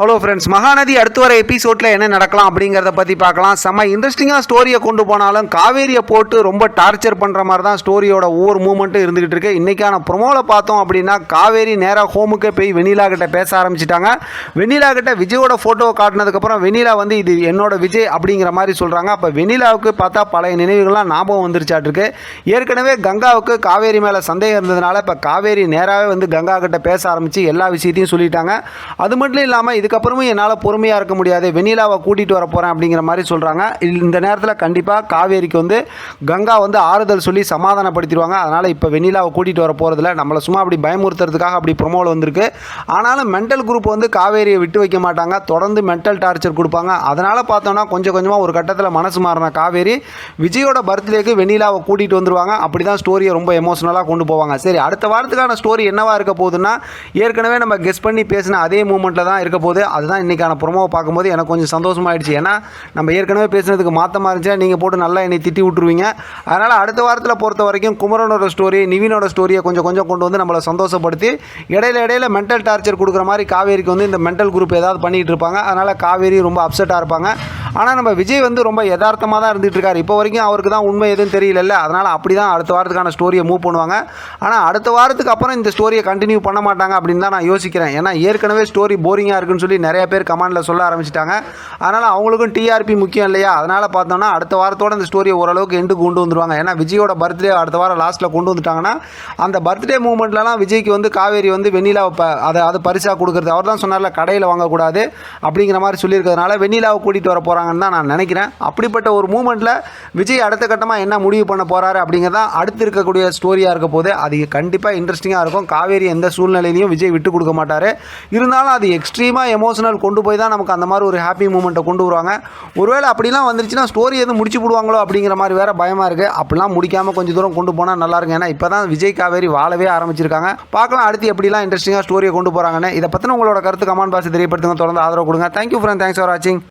Hello friends Mahanadi அடுத்து வர எபிசோடில் என்ன நடக்கலாம் அப்படிங்கிறத பற்றி பார்க்கலாம். செம்ம இன்ட்ரெஸ்டிங்காக ஸ்டோரியை கொண்டு போனாலும் காவேரியை போட்டு ரொம்ப டார்ச்சர் பண்ணுற மாதிரி தான் ஸ்டோரியோட ஒவ்வொரு மூமெண்ட்டும் இருந்துகிட்டு இருக்கு. இன்றைக்கான ப்ரொமோவில் பார்த்தோம் அப்படின்னா காவேரி நேராக ஹோமுக்கே போய் வெண்ணிலா கிட்ட பேச ஆரம்பிச்சிட்டாங்க. வெண்ணிலா கிட்ட விஜயோட ஃபோட்டோவை காட்டினதுக்கப்புறம் வெண்ணிலா வந்து இது என்னோட விஜய் அப்படிங்கிற மாதிரி சொல்கிறாங்க அப்போ வெண்ணிலாவுக்கு பார்த்தா பழைய நினைவுகள்லாம் ஞாபகம் வந்துருச்சாட்டிருக்கு. ஏற்கனவே கங்காவுக்கு காவேரி மேலே சந்தேகம் இருந்ததுனால இப்போ காவேரி நேராகவே வந்து கங்கா கிட்ட பேச ஆரம்பித்து எல்லா விஷயத்தையும் சொல்லிட்டாங்க. அது மட்டும் இல்லாமல் இது இதுக்கப்புறமும் என்னால் பொறுமையாக இருக்க முடியாது. வெண்ணிலாவை கூட்டிகிட்டு வர போகிறேன் அப்படிங்கிற மாதிரி சொல்கிறாங்க இந்த நேரத்தில் கண்டிப்பாக காவேரிக்கு வந்து கங்கா வந்து ஆறுதல் சொல்லி சமாதானப்படுத்திடுவாங்க. அதனால் இப்போ வெண்ணிலாவை கூட்டிகிட்டு வர போகிறதில்ல நம்மளை சும்மா அப்படி பயமுறுத்துறதுக்காக அப்படி ப்ரொமோவில் வந்திருக்கு. ஆனாலும் மென்டல் குரூப் வந்து காவேரியை விட்டு வைக்க மாட்டாங்க. தொடர்ந்து மென்டல் டார்ச்சர் கொடுப்பாங்க. அதனால் பார்த்தோன்னா கொஞ்சம் கொஞ்சமாக ஒரு கட்டத்தில் மனசு மாறின காவேரி விஜயோட பர்த்டேக்கு வெண்ணிலாவை கூட்டிகிட்டு வந்துருவாங்க. அப்படி தான் ஸ்டோரியை ரொம்ப எமோஷனலாக கொண்டு போவாங்க. சரி அடுத்த வாரத்துக்கான ஸ்டோரி என்னவாக இருக்க போகுதுன்னா ஏற்கனவே நம்ம கெஸ் பண்ணி பேசின அதே மூமெண்ட்டில் தான் இருக்க போகுது. அதுதான் இன்றைக்கான ப்ரொமோவை பார்க்கும்போது எனக்கு கொஞ்சம் சந்தோஷமாயிடுச்சு. ஏன்னா நம்ம ஏற்கனவே பேசினதுக்கு மாற்றமாக இருந்துச்சுன்னா நீங்கள் போட்டு நல்லா என்னை திட்டி விட்டுருவீங்க. அதனால் அடுத்த வாரத்தில் பொறுத்த வரைக்கும் குமரனோட ஸ்டோரி நிவினோட ஸ்டோரியை கொஞ்சம் கொஞ்சம் கொண்டு வந்து நம்மளை சந்தோஷப்படுத்தி இடையில இடையில மென்டல் டார்ச்சர் கொடுக்குற மாதிரி காவேரிக்கு வந்து இந்த மென்டல் குரூப் ஏதாவது பண்ணிகிட்டு இருப்பாங்க. அதனால் காவேரி ரொம்ப அப்செட்டாக இருப்பாங்க. ஆனால் நம்ம விஜய் வந்து ரொம்ப யதார்த்தமாக தான் இருந்துட்டு இருக்காரு. இப்போ வரைக்கும் அவருக்கு தான் உண்மை எதுவும் தெரியலல்ல. அதனால் அப்படி தான் அடுத்த வாரத்துக்கான ஸ்டோரியை மூவ் பண்ணுவாங்க. ஆனால் அடுத்த வாரத்துக்கு அப்புறம் இந்த ஸ்டோரியை கண்டினியூ பண்ண மாட்டாங்க அப்படின்னு தான் நான் யோசிக்கிறேன். ஏன்னா ஏற்கனவே ஸ்டோரி போரிங்காக இருக்குன்னு சொல்லி நிறைய பேர் கமெண்டில் சொல்ல ஆரம்பிச்சிட்டாங்க. அதனால் அவங்களுக்கும் டிஆர்பி முக்கியம் இல்லையா? அதனால் பார்த்தோம்னா அடுத்த வாரத்தோட இந்த ஸ்டோரியை ஓரளவுக்கு எண்டு கொண்டு வந்துருவாங்க. ஏன்னா விஜயோட பர்த்டே அடுத்த வாரம் லாஸ்ட்டில் கொண்டு வந்துட்டாங்கன்னா அந்த பர்த்டே மூமெண்ட்லலாம் விஜய்க்கு வந்து காவேரி வந்து வெண்ணிலாவை ப அதை அது பரிசாக கொடுக்குறது. அவர் தான் சொன்னார்ல கடையில் வாங்கக்கூடாது அப்படிங்கிற மாதிரி சொல்லியிருக்கிறதுனால வெண்ணிலாவை கூட்டிகிட்டு வர போகிறாங்கன்னு தான் நான் நினைக்கிறேன். அப்படிப்பட்ட ஒரு மூமெண்ட்டில் விஜய் அடுத்த கட்டமாக என்ன முடிவு பண்ண போகிறாரு அப்படிங்கிறதான் அடுத்து இருக்கக்கூடிய ஸ்டோரியாக இருக்க போது அது கண்டிப்பாக இன்ட்ரெஸ்டிங்காக இருக்கும். காவேரி எந்த சூழ்நிலையிலையும் விஜய் விட்டு கொடுக்க மாட்டார். இருந்தாலும் அது எக்ஸ்ட்ரீமாக எமோஷனல் கொண்டு போய் தான் நமக்கு அந்த மாதிரி ஒரு ஹாப்பி மூமெண்ட்டை கொண்டு வருவாங்க. ஒருவேளை அப்படிலாம் வந்துருச்சுன்னா ஸ்டோரி எதுவும் முடிச்சு போடுவாங்களோ அப்படிங்கிற மாதிரி வேற பயமாக இருக்குது அப்படிலாம் முடிக்காமல் கொஞ்சம் தூரம் கொண்டு போனால் நல்லா இருக்கும். ஏன்னா இப்போ தான் விஜய் காவேரி வாழவே ஆரம்பிச்சிருக்காங்க. பார்க்கலாம் அடுத்து எப்படிலாம் இன்ட்ரெஸ்டிங்காக ஸ்டோரியை கொண்டு போகிறாங்கன்னு இதை பற்றின உங்களோட கருத்து கமெண்ட் பாக்ஸ் தெரியப்படுத்துங்க. தொடர்ந்து ஆதரவு கொடுங்க. தேங்க்யூ ஃப்ரெண்ட் தேங்க்ஸ் ஃபார் வாட்சிங்